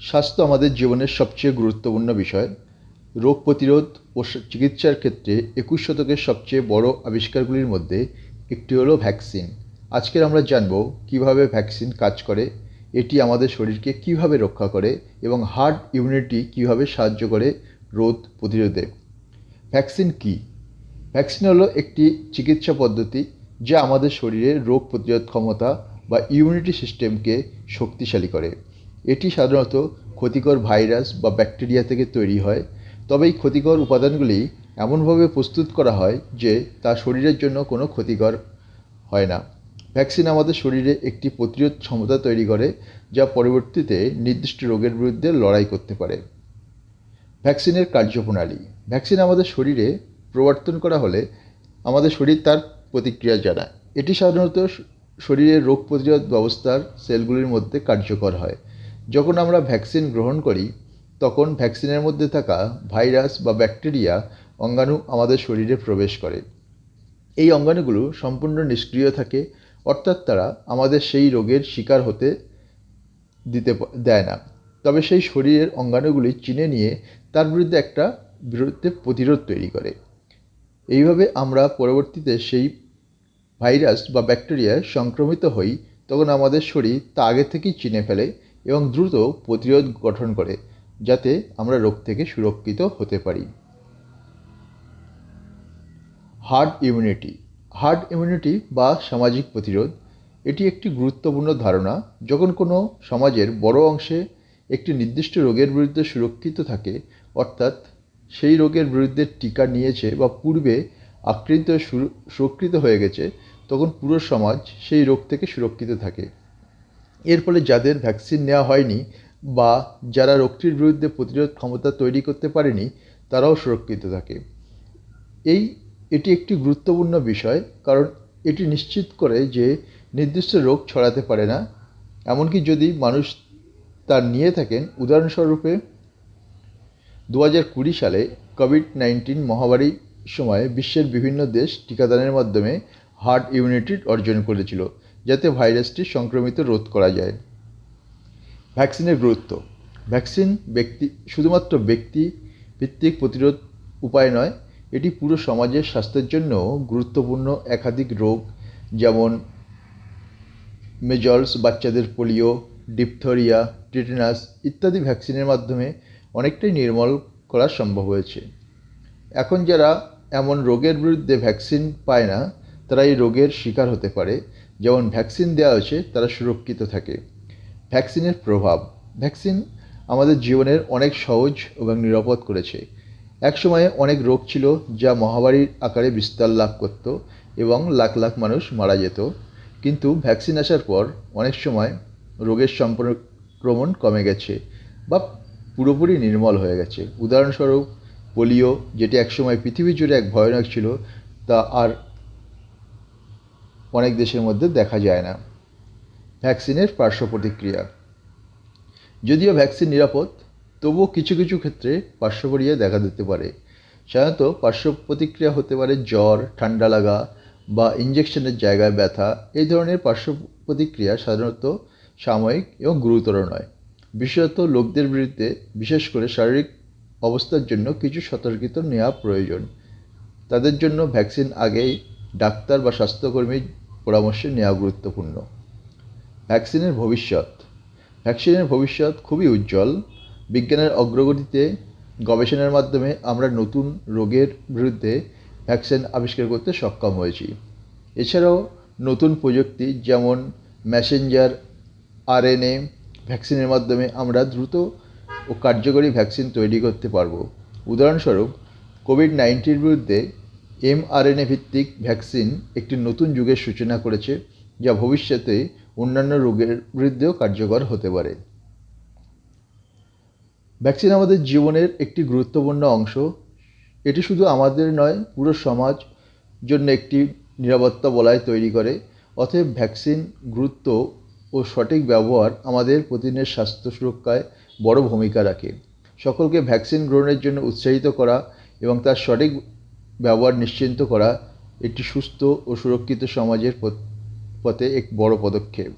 স্বাস্থ্য আমাদের জীবনের সবচেয়ে গুরুত্বপূর্ণ বিষয়। রোগ প্রতিরোধ ও চিকিৎসার ক্ষেত্রে একুশ শতকের সবচেয়ে বড় আবিষ্কারগুলির মধ্যে একটি হলো ভ্যাকসিন। আজকের আমরা জানব কীভাবে ভ্যাকসিন কাজ করে, এটি আমাদের শরীরকে কীভাবে রক্ষা করে এবং হার্ড ইমিউনিটি কীভাবে সাহায্য করে রোগ প্রতিরোধে। ভ্যাকসিন কী? ভ্যাকসিন হলো একটি চিকিৎসা পদ্ধতি যা আমাদের শরীরে রোগ প্রতিরোধ ক্ষমতা বা ইমিউনিটি সিস্টেমকে শক্তিশালী করে। এটি সাধারণত ক্ষতিকর ভাইরাস বা ব্যাকটেরিয়া থেকে তৈরি হয়, তবে এই ক্ষতিকর উপাদানগুলি এমনভাবে প্রস্তুত করা হয় যে তা শরীরের জন্য কোনো ক্ষতিকর হয় না। ভ্যাকসিন আমাদের শরীরে একটি প্রতিরোধ ক্ষমতা তৈরি করে, যা পরবর্তীতে নির্দিষ্ট রোগের বিরুদ্ধে লড়াই করতে পারে। ভ্যাকসিনের কার্যপ্রণালী। ভ্যাকসিন আমাদের শরীরে প্রবর্তন করা হলে আমাদের শরীর তার প্রতিক্রিয়া জানায়। এটি সাধারণত শরীরের রোগ প্রতিরোধ ব্যবস্থার সেলগুলির মধ্যে কার্যকর হয়। যখন আমরা ভ্যাকসিন গ্রহণ করি, তখন ভ্যাকসিনের মধ্যে থাকা ভাইরাস বা ব্যাকটেরিয়া অঙ্গাণু আমাদের শরীরে প্রবেশ করে। এই অঙ্গাণুগুলো সম্পূর্ণ নিষ্ক্রিয় থাকে, অর্থাৎ তারা আমাদের সেই রোগের শিকার হতে দিতে দেয় না। তবে সেই শরীরের অঙ্গাণুগুলি চিনে নিয়ে তার বিরুদ্ধে একটা বিরুদ্ধে প্রতিরোধ তৈরি করে। এইভাবে আমরা পরবর্তীতে সেই ভাইরাস বা ব্যাকটেরিয়ায় সংক্রমিত হই, তখন আমাদের শরীর তা আগে থেকেই চিনে ফেলে এবং দ্রুত প্রতিরোধ গঠন করে যাতে আমরা রোগ থেকে সুরক্ষিত হতে পারি। Hard immunity. হার্ড ইমিউনিটি বা সামাজিক প্রতিরোধ, এটি একটি গুরুত্বপূর্ণ ধারণা। যখন কোনো সমাজের বড় অংশে একটি নির্দিষ্ট রোগের বিরুদ্ধে সুরক্ষিত থাকে, অর্থাৎ সেই রোগের বিরুদ্ধে টিকা নিয়েছে বা পূর্বে আক্রান্ত সুরক্ষিত হয়ে গেছে, তখন পুরো সমাজ সেই রোগ থেকে সুরক্ষিত থাকে। এর ফলে যাদের ভ্যাকসিন নেওয়া হয়নি বা যারা রোগটির বিরুদ্ধে প্রতিরোধ ক্ষমতা তৈরি করতে পারেনি, তারাও সুরক্ষিত থাকে। এই, এটি একটি গুরুত্বপূর্ণ বিষয়, কারণ এটি নিশ্চিত করে যে নির্দিষ্ট রোগ ছড়াতে পারে না। এমনকি যদি মানুষ তার নিয়ে থাকেন, উদাহরণস্বরূপে দু হাজার কুড়ি সালে কোভিড নাইন্টিন মহামারীর সময় বিশ্বের বিভিন্ন দেশ টিকাদানের মাধ্যমে হার্ড ইমিউনিটি অর্জন করেছিল। যাতে ভাইরাসটি সংক্রমিত রোধ করা যায়। ভ্যাকসিনের গুরুত্ব। ভ্যাকসিন ব্যক্তি, শুধুমাত্র ব্যক্তি ভিত্তিক প্রতিরোধ উপায় নয়, এটি পুরো সমাজের স্বাস্থ্যের জন্য গুরুত্বপূর্ণ একাধিক রোগ, যেমন মেজলস, বাচ্চাদের পোলিও, ডিপথরিয়া, টিটেনাস ইত্যাদি ভ্যাকসিনের মাধ্যমে অনেকটাই নির্মল করা সম্ভব হয়েছে। এখন যারা এমন রোগের বিরুদ্ধে ভ্যাকসিন পায় না, তারা এই রোগের শিকার হতে পারে। যেমন ভ্যাকসিন দেওয়া হয়েছে, তারা সুরক্ষিত থাকে। ভ্যাকসিনের প্রভাব। ভ্যাকসিন আমাদের জীবনের অনেক সহজ এবং নিরাপদ করেছে। একসময়ে অনেক রোগ ছিল যা মহামারীর আকারে বিস্তার লাভ করত এবং লাখ লাখ মানুষ মারা যেত। কিন্তু ভ্যাকসিন আসার পর অনেক সময় রোগের সংক্রমণ কমে গেছে বা পুরোপুরি নির্মল হয়ে গেছে। উদাহরণস্বরূপ, পোলিও, যেটি একসময় পৃথিবী জুড়ে এক ভয়ানক ছিল, তা আর অনেক দেশের মধ্যে দেখা যায় না। ভ্যাকসিনের পার্শ্ব প্রতিক্রিয়া। যদিও ভ্যাকসিন নিরাপদ, তবুও কিছু কিছু ক্ষেত্রে পার্শ্বপ্রতিক্রিয়া দেখা দিতে পারে। সাধারণত পার্শ্ব প্রতিক্রিয়া হতে পারে জ্বর, ঠান্ডা লাগা বা ইঞ্জেকশনের জায়গায় ব্যথা। এই ধরনের পার্শ্ব প্রতিক্রিয়া সাধারণত সাময়িক এবং গুরুতর নয়। বিশেষত লোকদের বিরুদ্ধে, বিশেষ করে শারীরিক অবস্থার জন্য কিছু সতর্কিত নেওয়া প্রয়োজন। তাদের জন্য ভ্যাকসিন আগেই ডাক্তার বা স্বাস্থ্যকর্মীর পরামর্শ নেওয়া গুরুত্বপূর্ণ। ভ্যাকসিনের ভবিষ্যৎ। ভ্যাকসিনের ভবিষ্যৎ খুবই উজ্জ্বল। বিজ্ঞানের অগ্রগতিতে গবেষণার মাধ্যমে আমরা নতুন রোগের বিরুদ্ধে ভ্যাকসিন আবিষ্কার করতে সক্ষম হয়েছি। এছাড়াও নতুন প্রযুক্তি যেমন ম্যাসেঞ্জার আরএনএ ভ্যাকসিনের মাধ্যমে আমরা দ্রুত ও কার্যকরী ভ্যাকসিন তৈরি করতে পারব। উদাহরণস্বরূপ কোভিড নাইন্টির বিরুদ্ধে এমআরএনএ ভিত্তিক ভ্যাকসিন একটি নতুন যুগের সূচনা করেছে, যা ভবিষ্যতে অন্যান্য রোগের বিরুদ্ধেও কার্যকর হতে পারে। ভ্যাকসিন আমাদের জীবনের একটি গুরুত্বপূর্ণ অংশ। এটি শুধু আমাদের নয়, পুরো সমাজ জন্য একটি নিরাপত্তা বলয় তৈরি করে। অতএব ভ্যাকসিন গুরুত্ব ও সঠিক ব্যবহার আমাদের প্রতিদিনের স্বাস্থ্য সুরক্ষায় বড় ভূমিকা রাখে। সকলকে ভ্যাকসিন গ্রহণের জন্য উৎসাহিত করা এবং তার সঠিক ব্যবহার নিশ্চিন্ত করা একটি সুস্থ ও সুরক্ষিত সমাজের পথে এক বড় পদক্ষেপ।